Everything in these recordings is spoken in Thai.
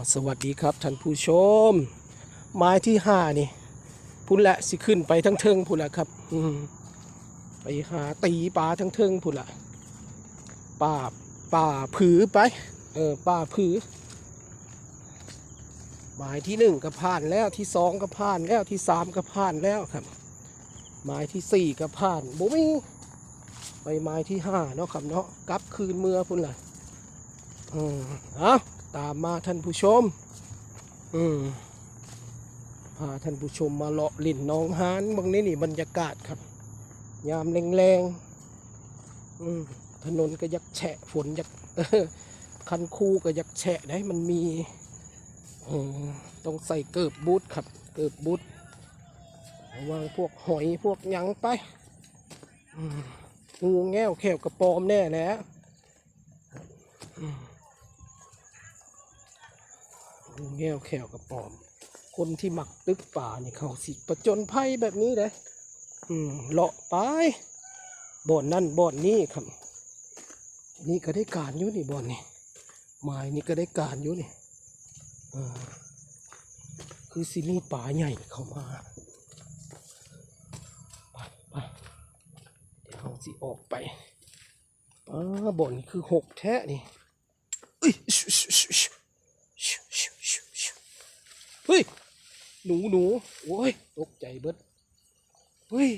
าวสวัสดีครับท่านผู้ชม ไม้ที่ห้านี่พุ่นละสิขึ้นไปทั้งเทิงพุ่นละครับอืไปหาตีปลาทั้งเทิงพุ่นละป่าป่าผือไปเออป่าผือหมายที่หนึ่งก็ผ่านแล้วที่สองก็ผ่านแล้วที่สามก็ผ่านแล้วครับ หมายที่สี่ก็ผ่านบุมีไปไม้ที่ห้าเนาะครับเนาะกลับคืนเมื่อพุ่นละอืมเอา ตามมาท่านผู้ชม อืมพาท่านผู้ชมมาเลาะลิ่นหน้องฮานบางนี้นี่บรรยากาศครับ ยามแรงๆ อืมถนนก็ยักแฉะฝนยักคันคู่ก็ยักแฉะได้มันมีเออต้องใส่เกิบบูทครับ เกิบบูทวังพวกหอยพวกยังไปงูแง่วแขวกระปอมแน่แล้ว แง่วแขวกระปอม คนที่หมักตึกป่านี่เขาสิประจนภัยแบบนี้เลยอืมเลาะไปบ่อนนั่นบ่อนนี่ครับ นี่ก็ได้การอยู่นี่บ่อนนี่ไม้นี่ก็ได้การอยู่นี่คือสิมีป่าใหญ่เข้ามาไปไปเดี๋ยวเราสิออกไปป้าบ่อนนี่คือหกแท้นี่เอ้ย ฮ้ย หนูหนูโอ้ย ตกใจเบิดเฮ้ย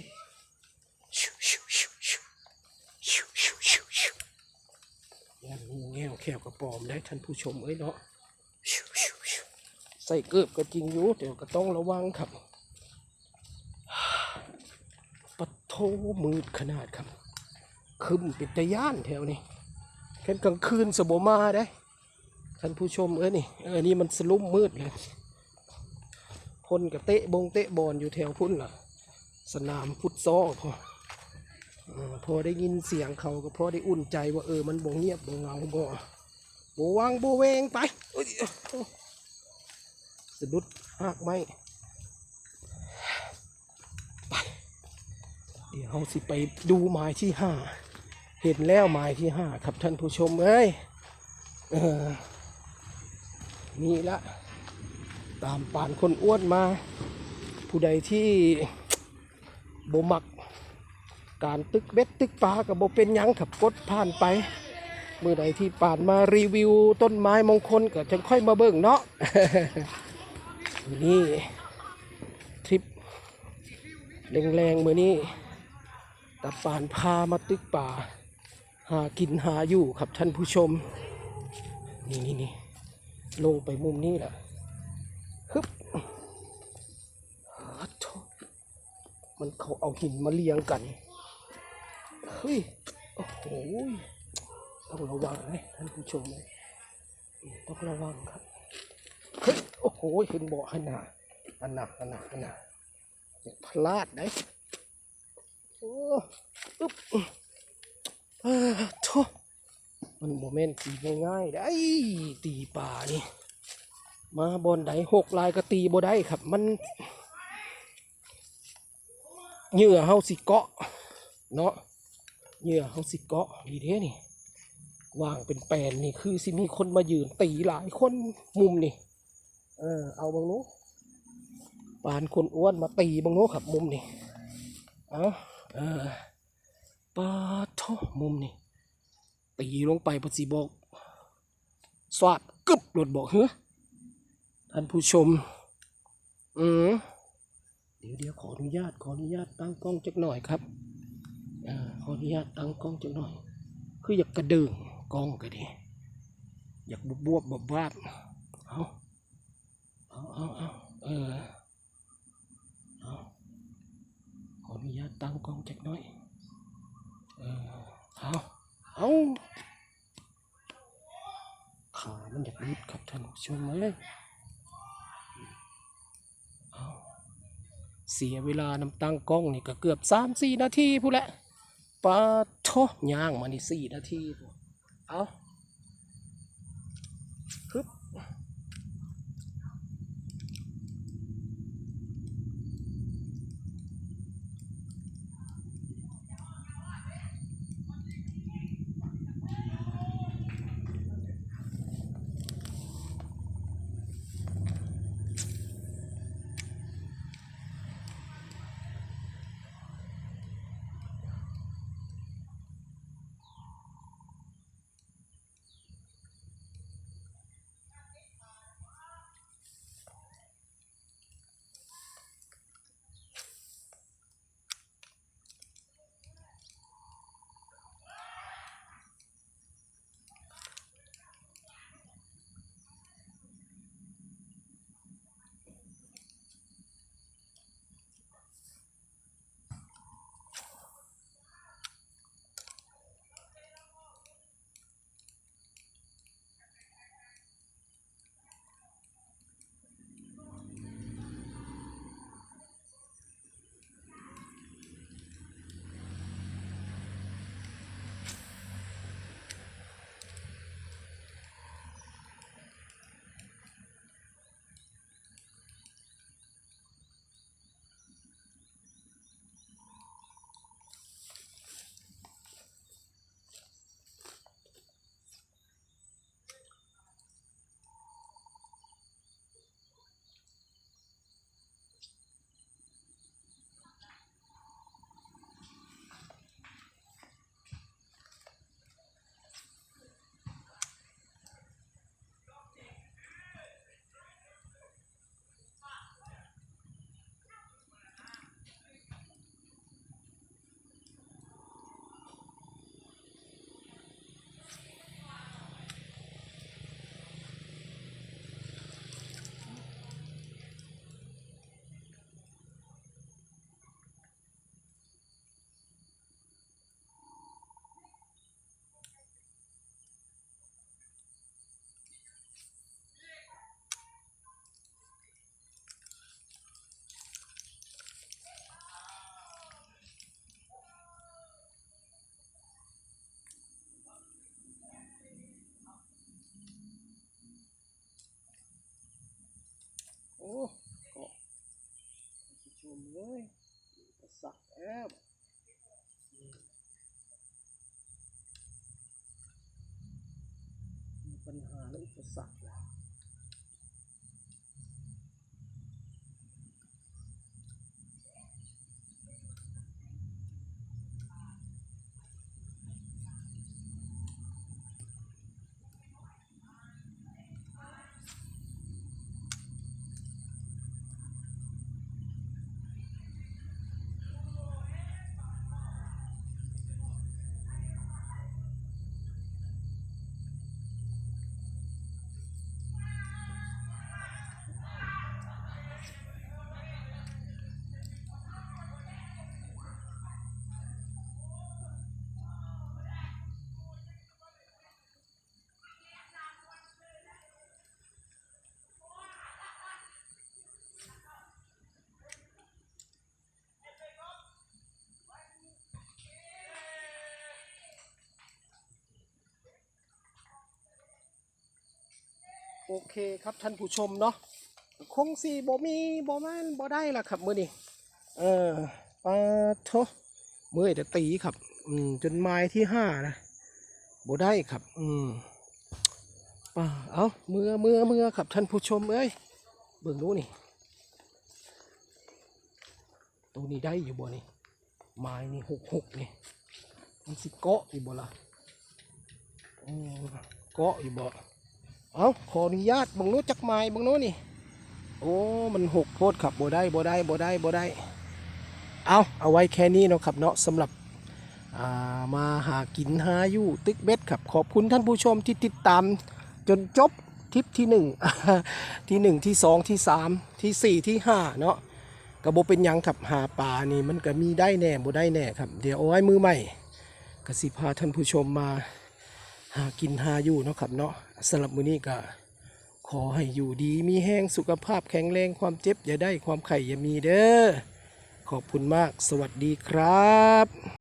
ย่างงูแงวแควกระปอมได้ท่านผู้ชมเอ้ยเนาะใส่เกือบก็จริงอยู่เดี๋ยวก็ต้องระวังครับปะโทมืดขนาดครับ คึมปิตะย่านแถวนี้แค่กลางคืนสบมาได้ท่านผู้ชมเอ้ยนี่เออนี่มันสลุ่มมืดเลย คนกับเตะบงเตะบอลอยู่แถวพุ่นล่ะ สนามฟุตซอลพออพอได้ยินเสียงเขาก็พอได้อุ่นใจว่าเออมันบ่เงียบบ่เงาบ่บ่วางบ่เวงไปสะดุดหักไหมไปเดี๋ยวเราสิไปดูหมายที่ห้าเห็นแล้วหมายที่ห้าครับท่านผู้ชมเอ้ยเออนี่ละ ตามป่านคนอ้วนมา ผู้ใดที่บ่มัก การตึกเบ็ดตึกปลากับโบเป็นยังขับกดผ่านไปเมื่อใดที่ป่านมารีวิวต้นไม้มงคลก็จะค่อยมาเบิ่งเนาะนี่ทริปแรงๆมือนี้ตาป่านพามาตึกป่า หากินหาอยู่ครับท่านผู้ชม นี่นี่นี่ลงไปมุมนี้แหละ ฮึบมันเขาเอาหินมาเรียงกัน เฮ้ย โอ้โห ต้องระวังนะท่านผู้ชมเลยต้องระวังครับ เฮ้ย โอ้โหเห็นบ่อขนาดอันหนักอันหนักอันหนักพลาดนะโอ้อึ๊บเออโทมันโมเมนต์ตีง่ายๆได้ตีป่านี่ มาบอลไดหกลายก็ตีบ่ได้ครับ มันเหยื่อเฮาสิเกาะ เนาะเหยื่อเขาสิเกาะดีเด้นี่วางเป็นแปลนนี่คือสิมีคนมายืนตีหลายคนมุมนี่เออเอาบางนู้ปานคนอ้วนมาตีบางนู้ครับมุมนี่เอาเออปาทอมุมนี่ตีลงไปปสิบอกสวัดกึบหลดบอกเฮ้ ท่านผู้ชม อืมเดี๋ยวเดี๋ยวขออนุญาต ขออนุญาตตั้งกล้องจักหน่อยครับอขออนุญาตตั้งกล้องจังหน่อย คืออยากกระเดิงกล้องก็ดี อยากบวบบวบบบาบเอาเอาเอาเอาเออเอาขออนุญาตตั้งกล้องจักหน่อย เออเอาเอาขามันอยากรุดครับท่านผู้ชมเลยเอา เสียเวลานำตั้งกล้องนี่ก็เกือบสามสี่นาทีพูดแหละปาทอย่างมานี่สี่นาทีพู้เอา กาะท่านผู้ชมเลยอุปสรรคแอบมีปัญหาและอุปสรรคแล้ว โอเคครับท่านผู้ชมเนาะคงสี่บ่มีบ่แม่นบ่ได้ล่ะครับมื้อนี้เออปาโทมื้อจะตีครับ อืมจนไม้ที่ห้านะบ่ได้ครับ อืมป่าเอาเมื่อเมื่อเมื่อครับท่านผู้ชมเอ้ยเบิ่งดูนี่ตัวนี้ได้อยู่บ่นี่ไม้นี่หกหกนี่มันสิเกาะอยู่บ่ละอืมเกาะอยู่บ่ เอาขออนุญาตบังโน้จักไม้บังโน้นี่ โอ้ มันหกโพดครับบ่ได้บ่ได้บ่ได้บ่ได้ เอาเอาไว้แค่นี้เนาะครับเนาะสำหรับามาหากินหาอยู่ตึกเบ็ดครับ ขอบคุณท่านผู้ชมที่ติดตามจนจบทริปที่หนึ่งที่หนึ่งที่สองที่สามที่สี่ที่ห้าเนาะกระโบเป็นยังครับหาปลานี่มันก็มีได้แน่บ่ได้แน่ครับ เดี๋ยวเอาไว้มือใหม่กสิพาท่านผู้ชมมาหากินหาอยู่เนาะครับเนาะ สำหรับมื้อนี้ก็ขอให้อยู่ดีมีแห้งสุขภาพแข็งแรงความเจ็บอย่าได้ความไข่อย่ามีเด้อขอบคุณมากสวัสดีครับ